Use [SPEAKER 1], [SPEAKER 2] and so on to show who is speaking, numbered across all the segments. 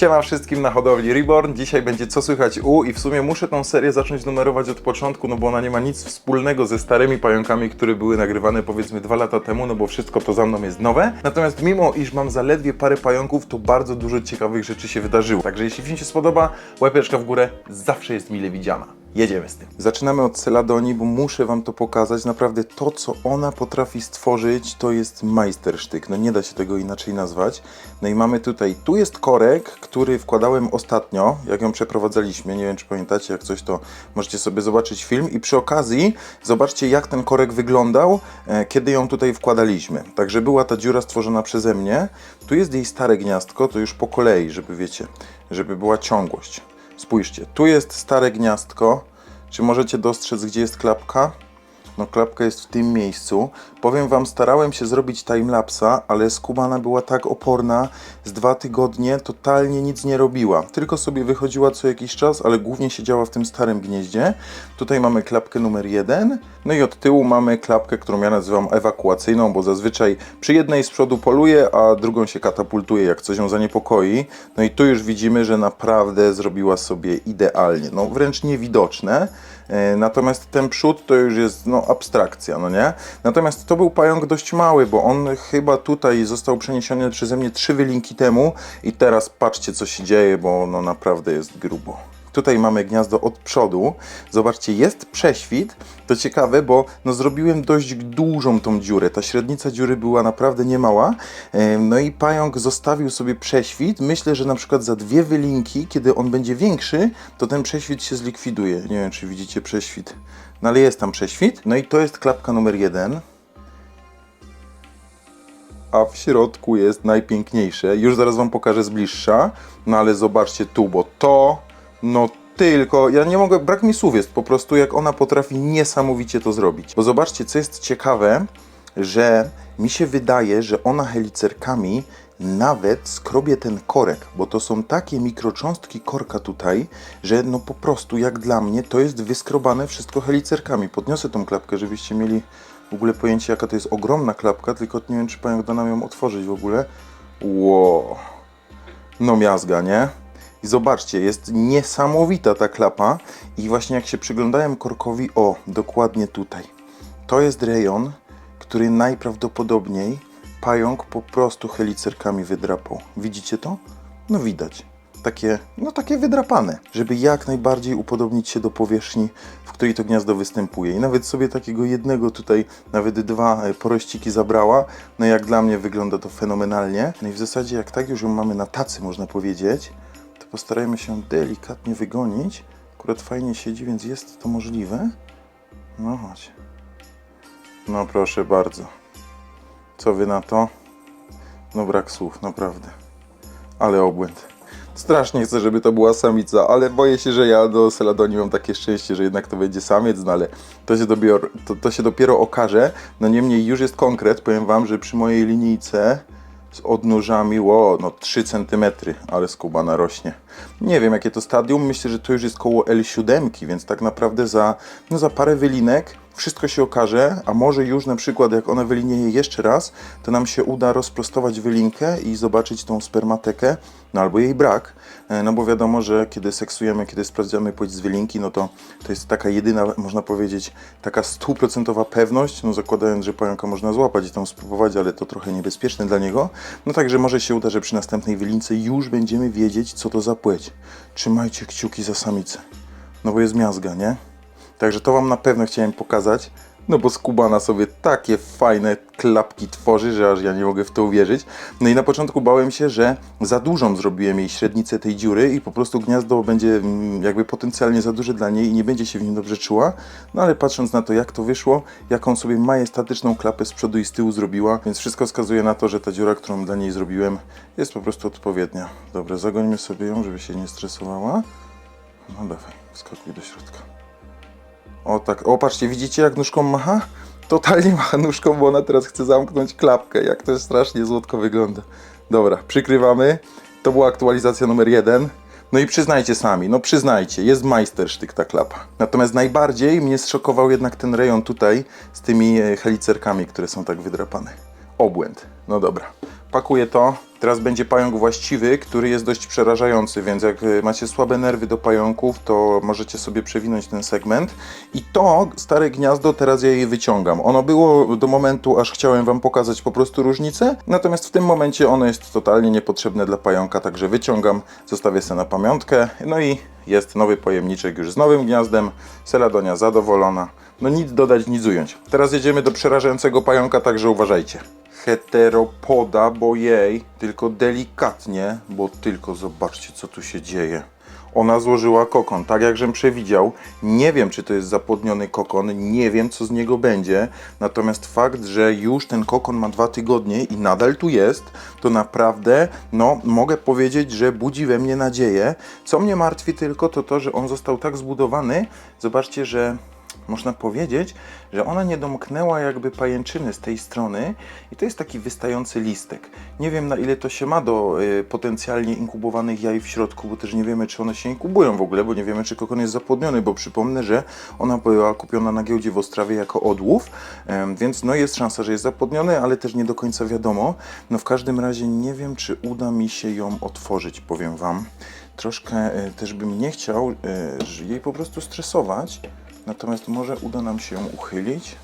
[SPEAKER 1] Siema wszystkim na hodowli Reborn. Dzisiaj będzie co słychać u i w sumie muszę tą serię zacząć numerować od początku, no bo ona nie ma nic wspólnego ze starymi pająkami, które były nagrywane powiedzmy dwa lata temu, no bo wszystko to za mną jest nowe. Natomiast mimo iż mam zaledwie parę pająków, to bardzo dużo ciekawych rzeczy się wydarzyło. Także jeśli film się spodoba, łapeczka w górę zawsze jest mile widziana. Jedziemy z tym. Zaczynamy od Celadonii, bo muszę Wam to pokazać. Naprawdę to, co ona potrafi stworzyć, to jest majstersztyk. No nie da się tego inaczej nazwać. No i mamy tutaj, tu jest korek, który wkładałem ostatnio, jak ją przeprowadzaliśmy. Nie wiem, czy pamiętacie, jak coś, to możecie sobie zobaczyć film. I przy okazji zobaczcie, jak ten korek wyglądał, e, kiedy ją tutaj wkładaliśmy. Także była ta dziura stworzona przeze mnie. Tu jest jej stare gniazdko, to już po kolei, żeby wiecie, żeby była ciągłość. Spójrzcie, tu jest stare gniazdko. Czy możecie dostrzec, gdzie jest klapka? No, klapka jest w tym miejscu. Powiem Wam, starałem się zrobić timelapsa, ale skubana była tak oporna, z dwa tygodnie totalnie nic nie robiła. Tylko sobie wychodziła co jakiś czas, ale głównie siedziała w tym starym gnieździe. Tutaj mamy klapkę numer jeden. No i od tyłu mamy klapkę, którą ja nazywam ewakuacyjną, bo zazwyczaj przy jednej z przodu poluje, a drugą się katapultuje, jak coś ją zaniepokoi. No i tu już widzimy, że naprawdę zrobiła sobie idealnie. No wręcz niewidoczne. E, Natomiast ten przód to już jest no, abstrakcja, no nie? Natomiast to był pająk dość mały, bo on chyba tutaj został przeniesiony przeze mnie trzy wylinki temu i teraz patrzcie co się dzieje, bo no naprawdę jest grubo. Tutaj mamy gniazdo od przodu. Zobaczcie, jest prześwit. To ciekawe, bo no, zrobiłem dość dużą tą dziurę. Ta średnica dziury była naprawdę niemała. Em, No i pająk zostawił sobie prześwit. Myślę, że na przykład za dwie wylinki, kiedy on będzie większy, to ten prześwit się zlikwiduje. Nie wiem, czy widzicie prześwit. No ale jest tam prześwit. No i to jest klapka numer jeden a w środku jest najpiękniejsze. Już zaraz Wam pokażę z bliższa, no ale zobaczcie tu, bo to, no tylko, ja nie mogę, brak mi słów jest po prostu, jak ona potrafi niesamowicie to zrobić. Bo zobaczcie, co jest ciekawe, że mi się wydaje, że ona helicerkami nawet skrobie ten korek, bo to są takie mikrocząstki korka tutaj, że no po prostu jak dla mnie to jest wyskrobane wszystko helicerkami. Podniosę tą klapkę, żebyście mieli w ogóle pojęcie jaka to jest ogromna klapka, tylko nie wiem czy pająk da nam ją otworzyć w ogóle. Ło, no miazga, nie? I zobaczcie, jest niesamowita ta klapa i właśnie jak się przyglądałem korkowi, o, dokładnie tutaj. To jest rejon, który najprawdopodobniej pająk po prostu helicerkami wydrapał. Widzicie to? No widać. Takie, no takie wydrapane, żeby jak najbardziej upodobnić się do powierzchni, w której to gniazdo występuje. I nawet sobie takiego jednego tutaj, nawet dwa e, porościki zabrała. No jak dla mnie wygląda to fenomenalnie. No i w zasadzie jak tak już ją mamy na tacy, można powiedzieć, postarajmy się delikatnie wygonić. Akurat fajnie siedzi, więc jest to możliwe. No chodź. No proszę bardzo. Co wy na to? No brak słów, naprawdę. Ale obłęd. Strasznie chcę, żeby to była samica, ale boję się, że ja do Seladonii mam takie szczęście, że jednak to będzie samiec, no ale to się, to, to się dopiero okaże. No niemniej już jest konkret, powiem wam, że przy mojej linijce z odnóżami, ło, no 3 cm, ale skubana rośnie. Nie wiem jakie to stadium, myślę, że to już jest koło L7, więc tak naprawdę za, no za parę wylinek wszystko się okaże, a może już na przykład jak ona wylinieje jeszcze raz, to nam się uda rozprostować wylinkę i zobaczyć tą spermatekę, no albo jej brak, E, no bo wiadomo, że kiedy seksujemy, kiedy sprawdzamy płeć z wylinki, no to to jest taka jedyna, można powiedzieć, taka stuprocentowa pewność, no zakładając, że pająka można złapać i tam spróbować, ale to trochę niebezpieczne dla niego, no także może się uda, że przy następnej wylince już będziemy wiedzieć, co to za płeć. Trzymajcie kciuki za samicę, no bo jest miazga, nie? Także to Wam na pewno chciałem pokazać. No bo skubana sobie takie fajne klapki tworzy, że aż ja nie mogę w to uwierzyć. No i na początku bałem się, że za dużą zrobiłem jej średnicę tej dziury i po prostu gniazdo będzie mm, jakby potencjalnie za duże dla niej i nie będzie się w nim dobrze czuła. No ale patrząc na to jak to wyszło, jaką sobie majestatyczną klapę z przodu i z tyłu zrobiła, więc wszystko wskazuje na to, że ta dziura, którą dla niej zrobiłem jest po prostu odpowiednia. Dobra, zagońmy sobie ją, żeby się nie stresowała. No dawaj, wskakuj do środka. O tak, o patrzcie, widzicie jak nóżką macha? Totalnie macha nóżką, bo ona teraz chce zamknąć klapkę. Jak to strasznie złotko wygląda. Dobra, przykrywamy. To była aktualizacja numer jeden. No i przyznajcie sami, no przyznajcie, jest majstersztyk ta klapa. Natomiast najbardziej mnie zszokował jednak ten rejon tutaj z tymi e, helicerkami, które są tak wydrapane. Obłęd. No dobra, pakuję to. Teraz będzie pająk właściwy, który jest dość przerażający, więc jak y, macie słabe nerwy do pająków, to możecie sobie przewinąć ten segment. I to stare gniazdo, teraz ja je wyciągam. Ono było do momentu, aż chciałem wam pokazać po prostu różnicę, natomiast w tym momencie ono jest totalnie niepotrzebne dla pająka, także wyciągam, zostawię sobie na pamiątkę. No i jest nowy pojemniczek już z nowym gniazdem. Seladonia zadowolona. No nic dodać, nic ująć. Teraz jedziemy do przerażającego pająka, także uważajcie. Heteropoda, bo jej, tylko delikatnie, bo tylko zobaczcie, co tu się dzieje. Ona złożyła kokon, tak jak żem przewidział. Nie wiem, czy to jest zapłodniony kokon, nie wiem, co z niego będzie. Natomiast fakt, że już ten kokon ma dwa tygodnie i nadal tu jest, to naprawdę, no, mogę powiedzieć, że budzi we mnie nadzieję. Co mnie martwi tylko, to to, że on został tak zbudowany. Zobaczcie, że można powiedzieć, że ona nie domknęła jakby pajęczyny z tej strony i to jest taki wystający listek. Nie wiem na ile to się ma do y, potencjalnie inkubowanych jaj w środku, bo też nie wiemy czy one się inkubują w ogóle, bo nie wiemy czy kokon jest zapłodniony, bo przypomnę, że ona była kupiona na giełdzie w Ostrawie jako odłów, em, więc no jest szansa, że jest zapłodniony, ale też nie do końca wiadomo. No w każdym razie nie wiem czy uda mi się ją otworzyć, powiem Wam. Troszkę y, też bym nie chciał y, jej po prostu stresować, Natomiast może uda nam się ją uchylić.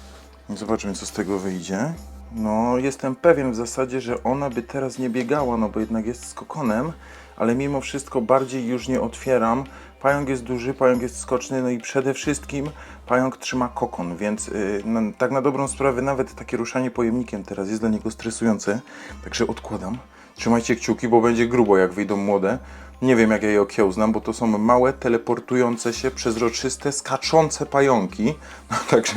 [SPEAKER 1] Zobaczymy, co z tego wyjdzie. No, jestem pewien w zasadzie, że ona by teraz nie biegała, no bo jednak jest z kokonem, ale mimo wszystko bardziej już nie otwieram. Pająk jest duży, pająk jest skoczny, no i przede wszystkim pająk trzyma kokon, więc yy, no, tak na dobrą sprawę nawet takie ruszanie pojemnikiem teraz jest dla niego stresujące, także odkładam. Trzymajcie kciuki, bo będzie grubo, jak wyjdą młode. Nie wiem, jak ja je okiełznam, bo to są małe, teleportujące się, przezroczyste, skaczące pająki. No, także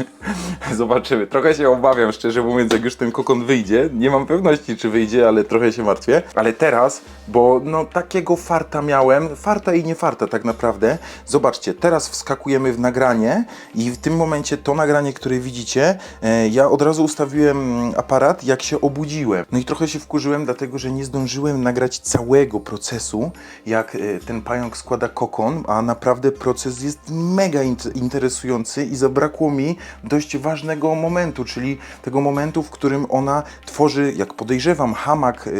[SPEAKER 1] zobaczymy. Trochę się obawiam, szczerze mówiąc, jak już ten kokon wyjdzie. Nie mam pewności, czy wyjdzie, ale trochę się martwię. Ale teraz, bo no takiego farta miałem, farta i nie farta tak naprawdę. Zobaczcie, teraz wskakujemy w nagranie i w tym momencie to nagranie, które widzicie, e, ja od razu ustawiłem mm, aparat, jak się obudziłem. No i trochę się wkurzyłem, dlatego że nie zdążyłem nagrać całego procesu, jak e, ten pająk składa kokon, a naprawdę proces jest mega int- interesujący i zabrakło mi dość ważnego momentu, czyli tego momentu, w którym ona tworzy, jak podejrzewam, hamak e,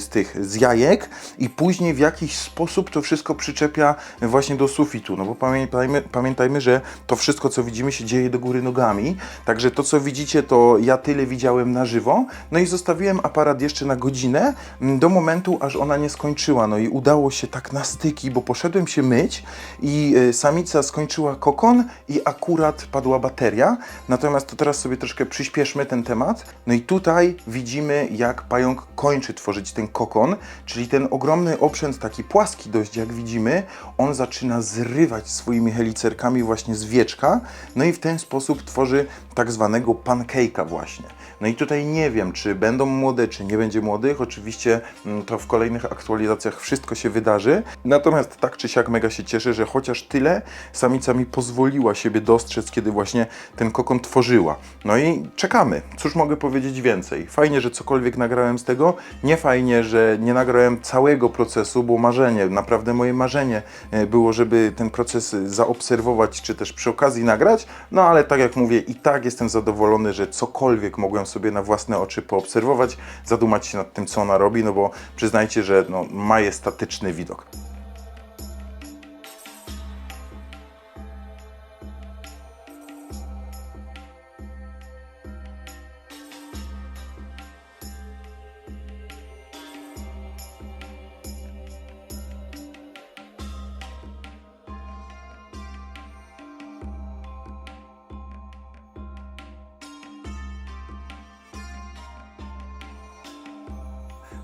[SPEAKER 1] z tych, z jajek i później w jakiś sposób to wszystko przyczepia właśnie do sufitu, no bo pamiętajmy, pamiętajmy, że to wszystko, co widzimy, się dzieje do góry nogami, także to, co widzicie, to ja tyle widziałem na żywo, no i zostawiłem aparat jeszcze na godzinę, m, do momentu, aż ona nie skończyła, no i udało się tak na styki, bo poszedłem się myć i e, samica skończyła kokon i akurat padła bateria, natomiast to teraz sobie troszkę przyspieszmy ten temat, no i tutaj widzimy, jak pająk kończy tworzyć ten kokon, czyli ten ogromny oprzęt, taki płaski dość, jak widzimy, on zaczyna zrywać swoimi helicerkami właśnie z wieczka, no i w ten sposób tworzy tak zwanego pancake'a właśnie. No i tutaj nie wiem, czy będą młode, czy nie będzie młodych. Oczywiście mm, to w kolejnych aktualizacjach wszystko się wydarzy. Natomiast tak czy siak mega się cieszę, że chociaż tyle samica mi pozwoliła siebie dostrzec, kiedy właśnie ten kokon tworzyła. No i czekamy. Cóż mogę powiedzieć więcej? Fajnie, że cokolwiek nagrałem z tego. Nie fajnie, że nie nagrałem całego procesu, bo marzenie, naprawdę moje marzenie e, było, żeby ten proces zaobserwować, czy też przy okazji nagrać. No ale tak jak mówię, i tak jestem zadowolony, że cokolwiek mogłem sobie na własne oczy poobserwować, zadumać się nad tym, co ona robi, no bo przyznajcie, że no, majestatyczny widok.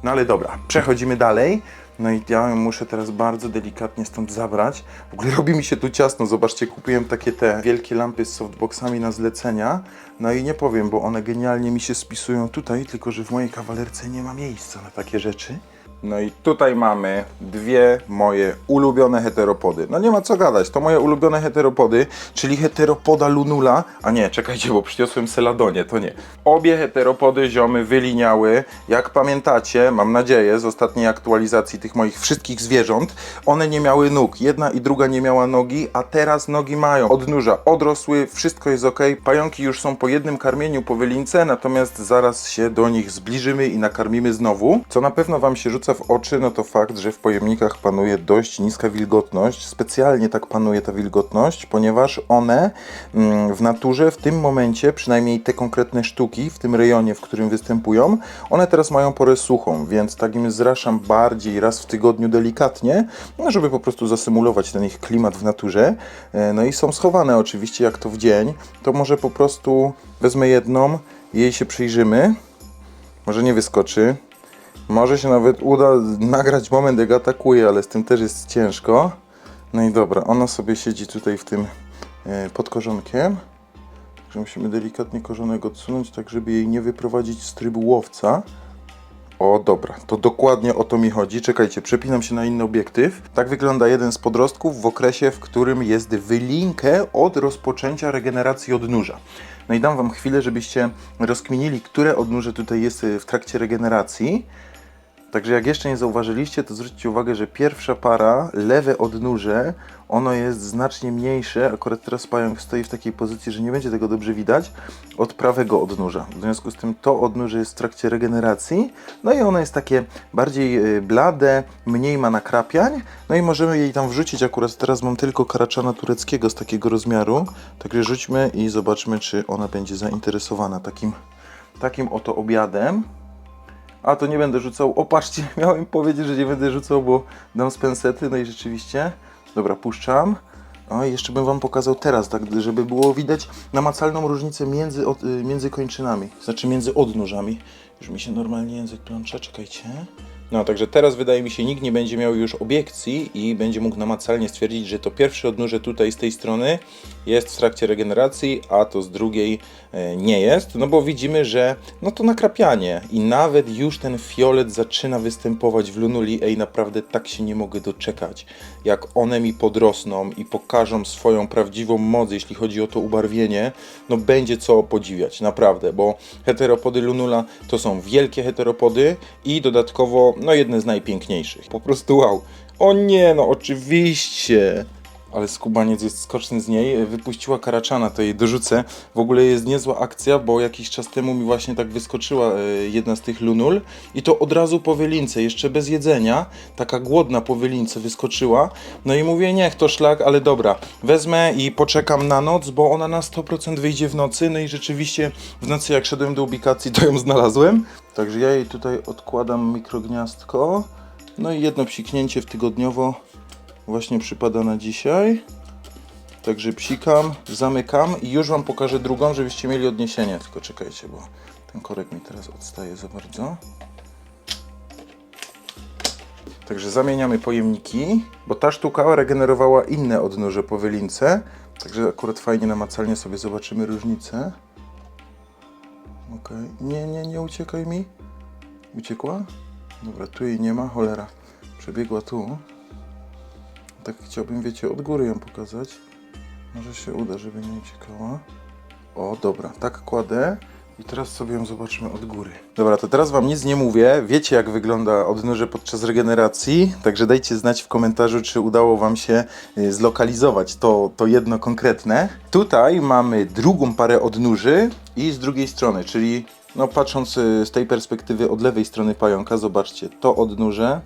[SPEAKER 1] No ale dobra, przechodzimy dalej. No i ja ją muszę teraz bardzo delikatnie stąd zabrać. W ogóle robi mi się tu ciasno. Zobaczcie, kupiłem takie te wielkie lampy z softboxami na zlecenia. No i nie powiem, bo one genialnie mi się spisują tutaj, tylko że w mojej kawalerce nie ma miejsca na takie rzeczy. No i tutaj mamy dwie moje ulubione heteropody. No nie ma co gadać, to moje ulubione heteropody, czyli heteropoda lunula, a nie, czekajcie, bo przyniosłem seladonie, to nie. Obie heteropody ziomy wyliniały, jak pamiętacie, mam nadzieję, z ostatniej aktualizacji tych moich wszystkich zwierząt, one nie miały nóg, jedna i druga nie miała nogi, a teraz nogi mają. Odnóża odrosły, wszystko jest ok, pająki już są po jednym karmieniu po wylince, natomiast zaraz się do nich zbliżymy i nakarmimy znowu. Co na pewno Wam się rzuca w oczy, no to fakt, że w pojemnikach panuje dość niska wilgotność. Specjalnie tak panuje ta wilgotność, ponieważ one mm, w naturze w tym momencie, przynajmniej te konkretne sztuki w tym rejonie, w którym występują, one teraz mają porę suchą, więc tak im zraszam bardziej raz w tygodniu delikatnie, no żeby po prostu zasymulować ten ich klimat w naturze. E, No i są schowane oczywiście jak to w dzień, to może po prostu wezmę jedną, jej się przyjrzymy. Może nie wyskoczy. Może się nawet uda nagrać moment, jak atakuje, ale z tym też jest ciężko. No i dobra, ona sobie siedzi tutaj w tym e, pod korzonkiem. Także musimy delikatnie korzonek odsunąć, tak żeby jej nie wyprowadzić z trybu łowca. O, dobra, to dokładnie o to mi chodzi. Czekajcie, przepinam się na inny obiektyw. Tak wygląda jeden z podrostków w okresie, w którym jest wylinkę od rozpoczęcia regeneracji odnóża. No i dam Wam chwilę, żebyście rozkminili, które odnóże tutaj jest y, w trakcie regeneracji. Także jak jeszcze nie zauważyliście, to zwróćcie uwagę, że pierwsza para, lewe odnóże, ono jest znacznie mniejsze, akurat teraz pająk stoi w takiej pozycji, że nie będzie tego dobrze widać, od prawego odnóża. W związku z tym to odnóże jest w trakcie regeneracji, no i ono jest takie bardziej y, blade, mniej ma nakrapiań, no i możemy jej tam wrzucić, akurat teraz mam tylko karaczana tureckiego z takiego rozmiaru, także rzućmy i zobaczmy, czy ona będzie zainteresowana takim, takim oto obiadem. A to nie będę rzucał. O, patrzcie, miałem powiedzieć, że nie będę rzucał, bo dam z pensety. No i rzeczywiście. Dobra, puszczam. O, i jeszcze bym Wam pokazał teraz, tak, żeby było widać namacalną różnicę między, od, między kończynami. Znaczy między odnóżami. Już mi się normalnie język plącza, czekajcie. No, także teraz wydaje mi się, nikt nie będzie miał już obiekcji i będzie mógł namacalnie stwierdzić, że to pierwsze odnóże tutaj z tej strony jest w trakcie regeneracji, a to z drugiej e, nie jest, no bo widzimy, że no to nakrapianie i nawet już ten fiolet zaczyna występować w lunuli, ej naprawdę tak się nie mogę doczekać, jak one mi podrosną i pokażą swoją prawdziwą moc, jeśli chodzi o to ubarwienie, no będzie co podziwiać, naprawdę, bo heteropody lunula to są wielkie heteropody i dodatkowo no jedne z najpiękniejszych, po prostu wow. O nie, no oczywiście! Ale skubaniec jest skoczny z niej, wypuściła karaczana, to jej dorzucę. W ogóle jest niezła akcja, bo jakiś czas temu mi właśnie tak wyskoczyła e, jedna z tych lunul i to od razu po wylince, jeszcze bez jedzenia, taka głodna po wylince wyskoczyła. No i mówię, niech to szlak, ale dobra, wezmę i poczekam na noc, bo ona na 100% wyjdzie w nocy. No i rzeczywiście w nocy jak szedłem do ubikacji, to ją znalazłem. Także ja jej tutaj odkładam mikrogniazdko. No i jedno psiknięcie w tygodniowo właśnie przypada na dzisiaj. Także psikam, zamykam i już Wam pokażę drugą, żebyście mieli odniesienie. Tylko czekajcie, bo ten korek mi teraz odstaje za bardzo. Także zamieniamy pojemniki, bo ta sztuka regenerowała inne odnóże po wylince. Także akurat fajnie namacalnie sobie zobaczymy różnicę. Okej, nie, nie, nie uciekaj mi. Uciekła? Dobra, tu jej nie ma, cholera. Przebiegła tu. Tak chciałbym, wiecie, od góry ją pokazać. Może się uda, żeby nie uciekała. O, dobra, tak kładę. I teraz sobie ją zobaczymy od góry. Dobra, to teraz Wam nic nie mówię. Wiecie, jak wygląda odnóże podczas regeneracji. Także dajcie znać w komentarzu, czy udało Wam się y, zlokalizować to, to jedno konkretne. Tutaj mamy drugą parę odnóży i z drugiej strony, czyli no patrząc y, z tej perspektywy od lewej strony pająka, zobaczcie, to odnóże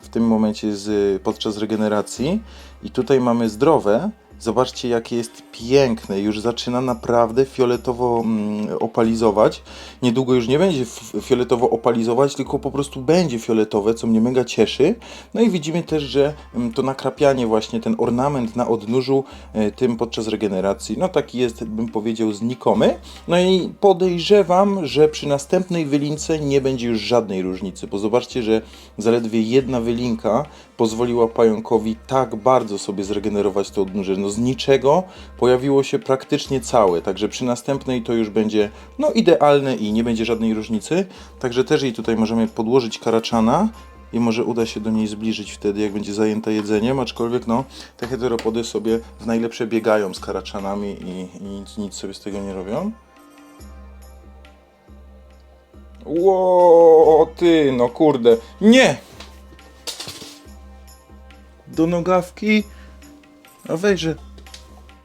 [SPEAKER 1] w tym momencie y, podczas regeneracji i tutaj mamy zdrowe. Zobaczcie, jakie jest piękne. Już zaczyna naprawdę fioletowo mm, opalizować. Niedługo już nie będzie fioletowo opalizować, tylko po prostu będzie fioletowe, co mnie mega cieszy. No i widzimy też, że mm, to nakrapianie, właśnie ten ornament na odnóżu, e, tym podczas regeneracji, no taki jest, bym powiedział, znikomy. No i podejrzewam, że przy następnej wylince nie będzie już żadnej różnicy, bo zobaczcie, że zaledwie jedna wylinka pozwoliła pająkowi tak bardzo sobie zregenerować to odnóże. No z niczego pojawiło się praktycznie całe, także przy następnej to już będzie no idealne i nie będzie żadnej różnicy. Także też jej tutaj możemy podłożyć karaczana i może uda się do niej zbliżyć wtedy, jak będzie zajęta jedzeniem, aczkolwiek no, te heteropody sobie w najlepsze biegają z karaczanami i, i nic, nic sobie z tego nie robią. Ło, ty, no kurde, nie! Do nogawki, a wejrze.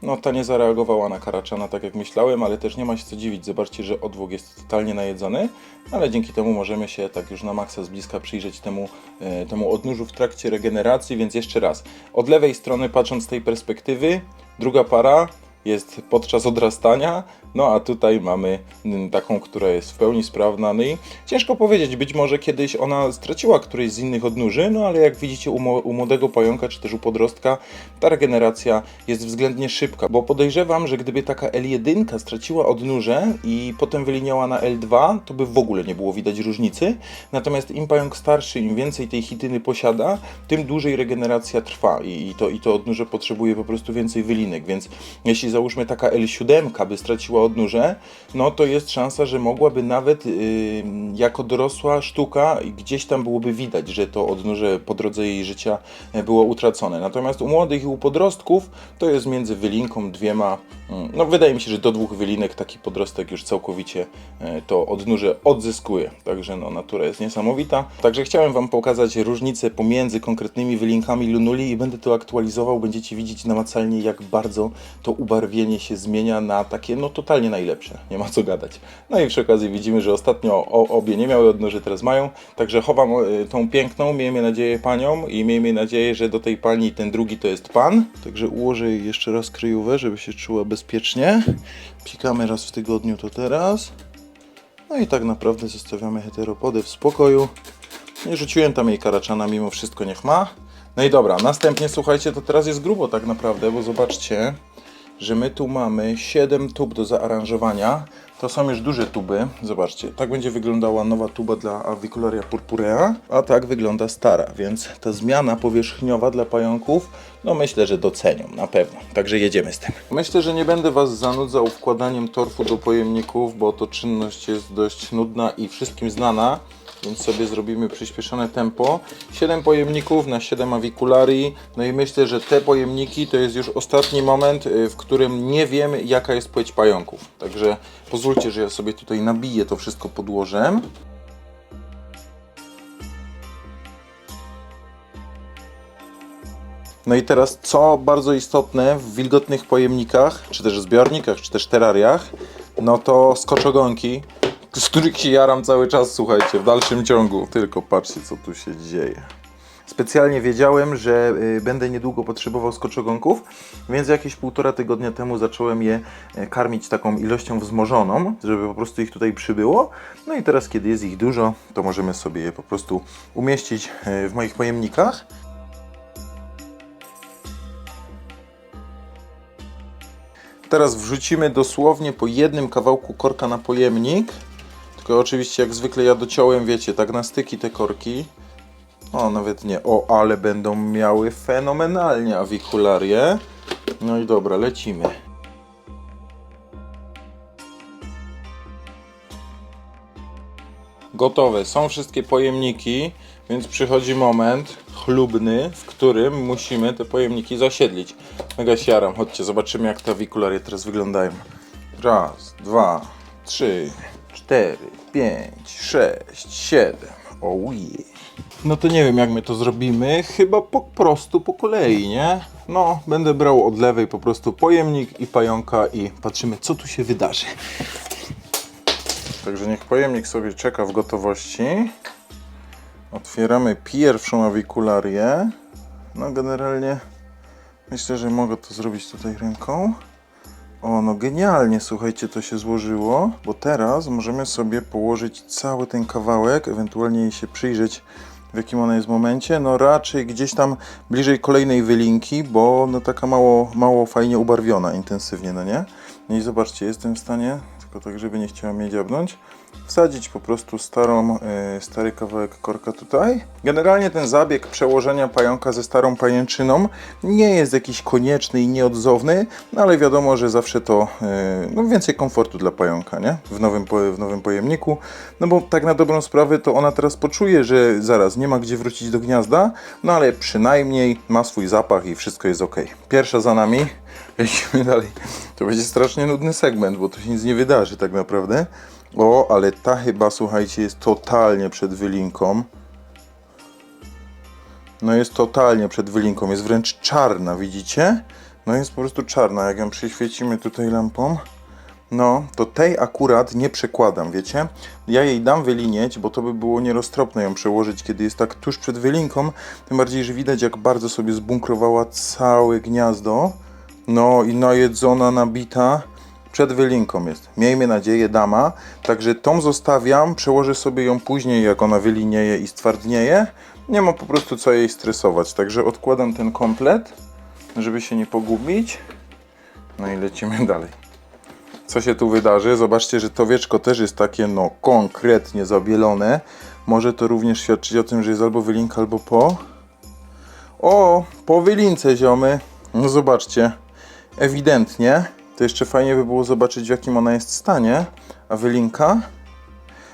[SPEAKER 1] No, ta nie zareagowała na karaczana tak jak myślałem, ale też nie ma się co dziwić. Zobaczcie, że odwłok jest totalnie najedzony, ale dzięki temu możemy się tak już na maksa z bliska przyjrzeć temu, e, temu odnóżu w trakcie regeneracji, więc jeszcze raz. Od lewej strony, patrząc z tej perspektywy, druga para jest podczas odrastania, no a tutaj mamy mm, taką, która jest w pełni sprawna. No i ciężko powiedzieć, być może kiedyś ona straciła któryś z innych odnóży, no ale jak widzicie u, u młodego pająka czy też u podrostka, ta regeneracja jest względnie szybka, bo podejrzewam, że gdyby taka L1 straciła odnóże i potem wyliniała na L2, to by w ogóle nie było widać różnicy. Natomiast im pająk starszy, im więcej tej chityny posiada, tym dłużej regeneracja trwa i, i, to, i to odnóże potrzebuje po prostu więcej wylinek, więc jeśli załóżmy taka L7 by straciła odnóże, no to jest szansa, że mogłaby nawet yy, jako dorosła sztuka gdzieś tam byłoby widać, że to odnóże po drodze jej życia e, było utracone. Natomiast u młodych i u podrostków to jest między wylinką dwiema, mm, no wydaje mi się, że do dwóch wylinek taki podrostek już całkowicie e, to odnóże odzyskuje. Także no natura jest niesamowita. Także chciałem Wam pokazać różnicę pomiędzy konkretnymi wylinkami lunuli i będę to aktualizował. Będziecie widzieć namacalnie jak bardzo to ubarwienie się zmienia na takie no totalnie najlepsze. Nie ma co gadać. No i przy okazji widzimy, że ostatnio obie nie miały odnóży, teraz mają. Także chowam e, tą piękną, miejmy nadzieję panią i miejmy nadzieję, że do tej pani ten drugi to jest pan. Także ułożę jej jeszcze raz kryjówę, żeby się czuła bezpiecznie. Pikamy raz w tygodniu to teraz. No i tak naprawdę zostawiamy heteropody w spokoju. Nie rzuciłem tam jej karaczana, mimo wszystko niech ma. No i dobra, następnie słuchajcie, to teraz jest grubo tak naprawdę, bo zobaczcie, że my tu mamy 7 tub do zaaranżowania. To są już duże tuby. Zobaczcie, tak będzie wyglądała nowa tuba dla Avicularia purpurea, a tak wygląda stara, więc ta zmiana powierzchniowa dla pająków, no myślę, że docenią, na pewno. Także jedziemy z tym. Myślę, że nie będę Was zanudzał wkładaniem torfu do pojemników, bo to czynność jest dość nudna i wszystkim znana więc sobie zrobimy przyspieszone tempo. 7 pojemników na 7 awikularii. No i myślę, że te pojemniki to jest już ostatni moment, y, w którym nie wiemy jaka jest płeć pająków. Także pozwólcie, że ja sobie tutaj nabiję to wszystko podłożem. No i teraz, co bardzo istotne w wilgotnych pojemnikach, czy też zbiornikach, czy też terariach, no to skoczogonki, z których się jaram cały czas, słuchajcie, w dalszym ciągu. Tylko patrzcie, co tu się dzieje. Specjalnie wiedziałem, że y, będę niedługo potrzebował skoczogonków, więc jakieś półtora tygodnia temu zacząłem je y, karmić taką ilością wzmożoną, żeby po prostu ich tutaj przybyło. No i teraz, kiedy jest ich dużo, to możemy sobie je po prostu umieścić y, w moich pojemnikach. Teraz wrzucimy dosłownie po jednym kawałku korka na pojemnik. Oczywiście jak zwykle ja dociąłem, wiecie, tak na styki te korki. O, nawet nie. O, ale będą miały fenomenalnie awikularie. No i dobra, lecimy. Gotowe. Są wszystkie pojemniki, więc przychodzi moment chlubny, w którym musimy te pojemniki zasiedlić. Mega się jaram. Chodźcie, zobaczymy jak te awikularie teraz wyglądają. Raz, dwa, trzy, cztery, pięć, sześć, siedem. Ojej. No to nie wiem jak my to zrobimy. Chyba po prostu po kolei, nie? No, będę brał od lewej po prostu pojemnik i pająka i patrzymy co tu się wydarzy. Także niech pojemnik sobie czeka w gotowości. Otwieramy pierwszą awikularię. No generalnie myślę, że mogę to zrobić tutaj ręką. O, no genialnie, słuchajcie, to się złożyło, bo teraz możemy sobie położyć cały ten kawałek, ewentualnie się przyjrzeć, w jakim ona jest momencie. No raczej gdzieś tam bliżej kolejnej wylinki, bo no taka mało, mało fajnie ubarwiona intensywnie, no nie? No i zobaczcie, jestem w stanie tylko tak, żeby nie chciała mnie dziabnąć. Wsadzić po prostu starą, e, stary kawałek korka tutaj. Generalnie ten zabieg przełożenia pająka ze starą pajęczyną nie jest jakiś konieczny i nieodzowny, no ale wiadomo, że zawsze to e, no, więcej komfortu dla pająka, nie? W nowym, w nowym pojemniku. No bo tak na dobrą sprawę to ona teraz poczuje, że zaraz nie ma gdzie wrócić do gniazda, no ale przynajmniej ma swój zapach i wszystko jest ok. Pierwsza za nami. Lecimy dalej. To będzie strasznie nudny segment, bo tu się nic nie wydarzy tak naprawdę. O, ale ta chyba, słuchajcie, jest totalnie przed wylinką. No jest totalnie przed wylinką, jest wręcz czarna, widzicie? No jest po prostu czarna, jak ją przyświecimy tutaj lampą. No, to tej akurat nie przekładam, wiecie? Ja jej dam wylinieć, bo to by było nieroztropne ją przełożyć, kiedy jest tak tuż przed wylinką. Tym bardziej, że widać, jak bardzo sobie zbunkrowała całe gniazdo. No i najedzona, nabita. Przed wylinką jest. Miejmy nadzieję, dama. Także tą zostawiam, przełożę sobie ją później, jak ona wylinieje i stwardnieje. Nie ma po prostu co jej stresować. Także odkładam ten komplet, żeby się nie pogubić. No i lecimy dalej. Co się tu wydarzy? Zobaczcie, że to wieczko też jest takie, no, konkretnie zabielone. Może to również świadczyć o tym, że jest albo wylinka, albo po. O, po wylince, ziomy. No zobaczcie, ewidentnie. To jeszcze fajnie by było zobaczyć, w jakim ona jest stanie. A wylinka?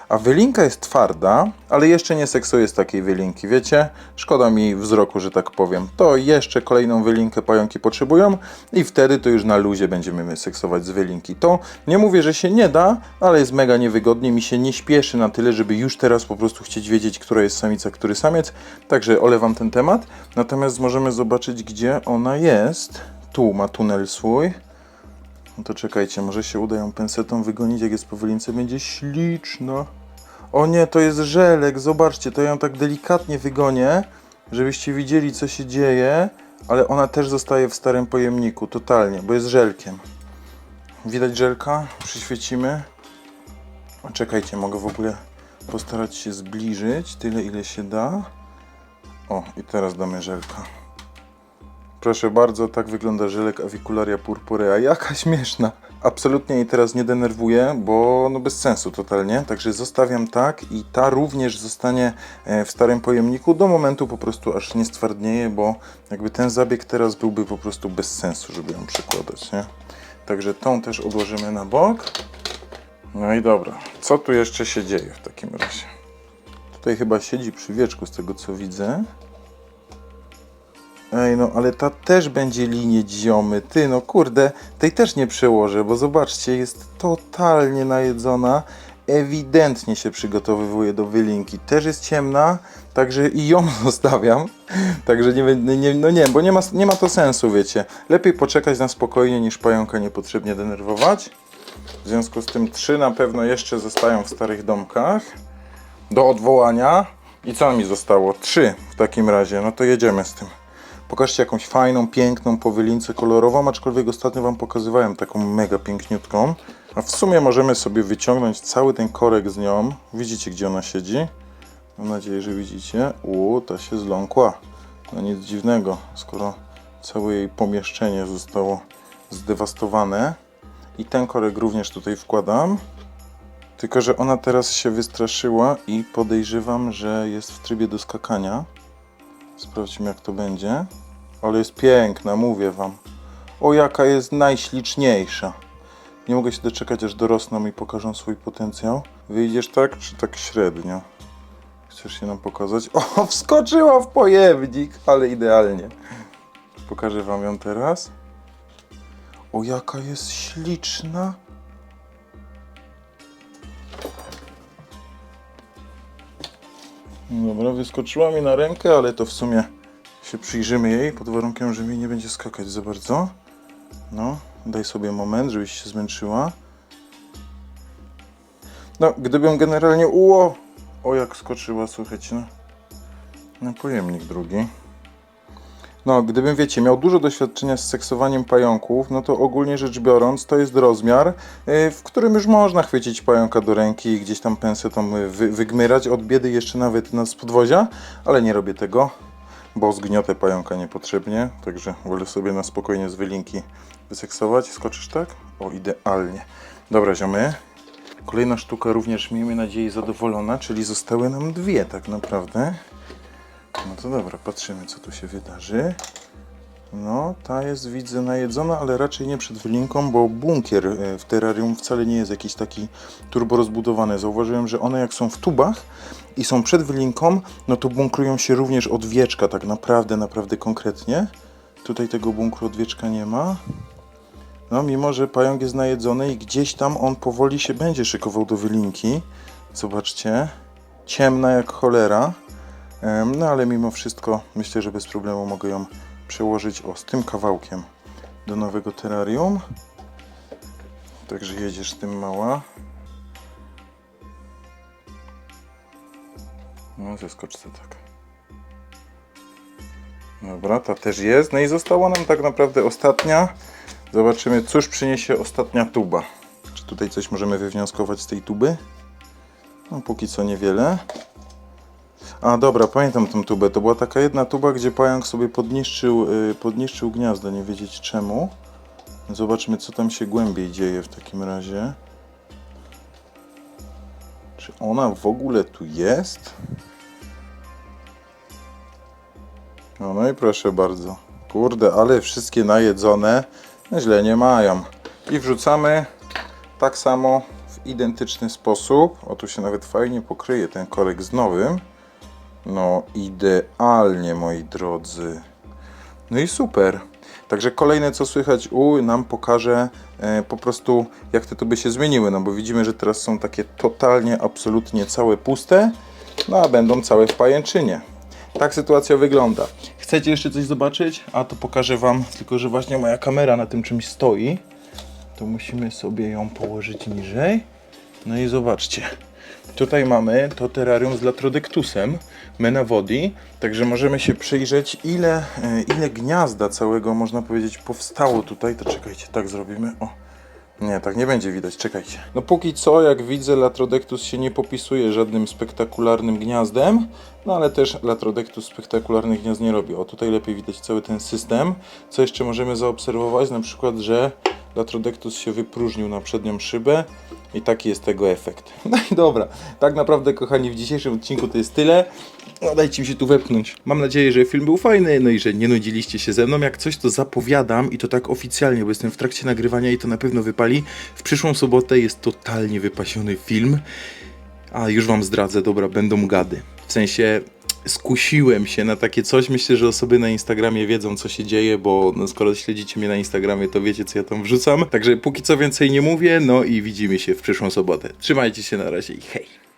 [SPEAKER 1] A wylinka jest twarda, ale jeszcze nie seksuje z takiej wylinki, wiecie? Szkoda mi wzroku, że tak powiem. To jeszcze kolejną wylinkę pająki potrzebują i wtedy to już na luzie będziemy seksować z wylinki. To nie mówię, że się nie da, ale jest mega niewygodnie. Mi się nie śpieszy na tyle, żeby już teraz po prostu chcieć wiedzieć, która jest samica, który samiec. Także olewam ten temat. Natomiast możemy zobaczyć, gdzie ona jest. Tu ma tunel swój. No to czekajcie, może się uda ją pensetą wygonić, jak jest po wylince, będzie śliczna. O nie, to jest żelek, zobaczcie, to ja ją tak delikatnie wygonię, żebyście widzieli, co się dzieje, ale ona też zostaje w starym pojemniku, totalnie, bo jest żelkiem. Widać żelka? Przyświecimy. Czekajcie, mogę w ogóle postarać się zbliżyć, tyle ile się da. O, i teraz damy żelka. Proszę bardzo, tak wygląda żelek Avicularia purpurea. Jaka śmieszna. Absolutnie jej teraz nie denerwuję, bo no bez sensu totalnie. Także zostawiam tak i ta również zostanie e, w starym pojemniku do momentu po prostu aż nie stwardnieje, bo jakby ten zabieg teraz byłby po prostu bez sensu, żeby ją przekładać, nie? Także tą też odłożymy na bok. No i dobra, co tu jeszcze się dzieje w takim razie? Tutaj chyba siedzi przy wieczku z tego co widzę. Ej, no ale ta też będzie linię ziomy. Ty, no kurde, tej też nie przełożę, bo zobaczcie, jest totalnie najedzona. Ewidentnie się przygotowywuje do wylinki. Też jest ciemna, także i ją zostawiam. Także nie, nie, no nie, bo nie ma, nie ma to sensu, wiecie. Lepiej poczekać na spokojnie, niż pająka niepotrzebnie denerwować. W związku z tym trzy na pewno jeszcze zostają w starych domkach do odwołania. I co mi zostało? Trzy w takim razie. No to jedziemy z tym. Pokażcie jakąś fajną, piękną powylince kolorową, aczkolwiek ostatnio Wam pokazywałem taką mega piękniutką. A w sumie możemy sobie wyciągnąć cały ten korek z nią. Widzicie, gdzie ona siedzi? Mam nadzieję, że widzicie. U, ta się zląkła. No nic dziwnego, skoro całe jej pomieszczenie zostało zdewastowane. I ten korek również tutaj wkładam. Tylko, że ona teraz się wystraszyła i podejrzewam, że jest w trybie do skakania. Sprawdźmy jak to będzie. Ale jest piękna, mówię wam. O jaka jest najśliczniejsza. Nie mogę się doczekać aż dorosną i pokażą swój potencjał. Wyjdziesz tak, czy tak średnio? Chcesz się nam pokazać? O, wskoczyła w pojemnik, ale idealnie. Pokażę wam ją teraz. O jaka jest śliczna. Dobra, wyskoczyła mi na rękę, ale to w sumie się przyjrzymy jej pod warunkiem, że mi nie będzie skakać za bardzo. No, daj sobie moment, żebyś się zmęczyła. No, gdybym generalnie uło... O, jak skoczyła, słuchajcie, no. Na pojemnik drugi. No, gdybym, wiecie, miał dużo doświadczenia z seksowaniem pająków, no to ogólnie rzecz biorąc, to jest rozmiar, y, w którym już można chwycić pająka do ręki i gdzieś tam pensetą y, wy, wygmyrać od biedy jeszcze nawet na z podwozia, ale nie robię tego, bo zgniotę pająka niepotrzebnie, także wolę sobie na spokojnie z wylinki wyseksować. Skoczysz tak? O, idealnie. Dobra, ziomy. Kolejna sztuka również, miejmy nadzieję, zadowolona, czyli zostały nam dwie tak naprawdę. No to dobra, patrzymy co tu się wydarzy. No, ta jest widzę najedzona, ale raczej nie przed wylinką, bo bunkier e, w terrarium wcale nie jest jakiś taki turbo rozbudowany. Zauważyłem, że one jak są w tubach i są przed wylinką, no to bunkrują się również od wieczka, tak naprawdę, naprawdę konkretnie. Tutaj tego bunkru od wieczka nie ma. No, mimo że pająk jest najedzony i gdzieś tam on powoli się będzie szykował do wylinki. Zobaczcie, ciemna jak cholera. No ale mimo wszystko myślę, że bez problemu mogę ją przełożyć o z tym kawałkiem do nowego terrarium. Także jedziesz tym mała. No zeskocz se tak. Dobra, ta też jest. No i została nam tak naprawdę ostatnia. Zobaczymy, cóż przyniesie ostatnia tuba. Czy tutaj coś możemy wywnioskować z tej tuby? No póki co niewiele. A dobra, pamiętam tą tubę. To była taka jedna tuba, gdzie pająk sobie podniszczył, yy, podniszczył gniazdo, nie wiedzieć czemu. Zobaczmy, co tam się głębiej dzieje w takim razie. Czy ona w ogóle tu jest? No, no i proszę bardzo. Kurde, ale wszystkie najedzone źle nie mają. I wrzucamy tak samo w identyczny sposób. O, tu się nawet fajnie pokryje ten korek z nowym. No, idealnie, moi drodzy. No i super. Także kolejne co słychać u nam pokaże e, po prostu jak te tuby się zmieniły, no bo widzimy, że teraz są takie totalnie, absolutnie całe puste, no a będą całe w pajęczynie. Tak sytuacja wygląda. Chcecie jeszcze coś zobaczyć? A to pokażę Wam, tylko że właśnie moja kamera na tym czymś stoi. To musimy sobie ją położyć niżej. No i zobaczcie. Tutaj mamy to terrarium z Latrodectusem, Menavodi, także możemy się przyjrzeć ile, e, ile gniazda całego można powiedzieć powstało tutaj. To czekajcie, tak zrobimy. O. Nie, tak nie będzie widać, czekajcie. No póki co, jak widzę, Latrodectus się nie popisuje żadnym spektakularnym gniazdem, no ale też Latrodectus spektakularnych gniazd nie robi. O, tutaj lepiej widać cały ten system. Co jeszcze możemy zaobserwować? Na przykład, że Latrodectus się wypróżnił na przednią szybę i taki jest tego efekt. No i dobra, tak naprawdę kochani w dzisiejszym odcinku to jest tyle. No dajcie mi się tu wepchnąć. Mam nadzieję, że film był fajny, no i że nie nudziliście się ze mną. Jak coś to zapowiadam i to tak oficjalnie, bo jestem w trakcie nagrywania i to na pewno wypali. W przyszłą sobotę jest totalnie wypasiony film. A już wam zdradzę, dobra, będą gady. W sensie skusiłem się na takie coś. Myślę, że osoby na Instagramie wiedzą, co się dzieje, bo no, skoro śledzicie mnie na Instagramie, to wiecie, co ja tam wrzucam. Także póki co więcej nie mówię, no i widzimy się w przyszłą sobotę. Trzymajcie się na razie i hej!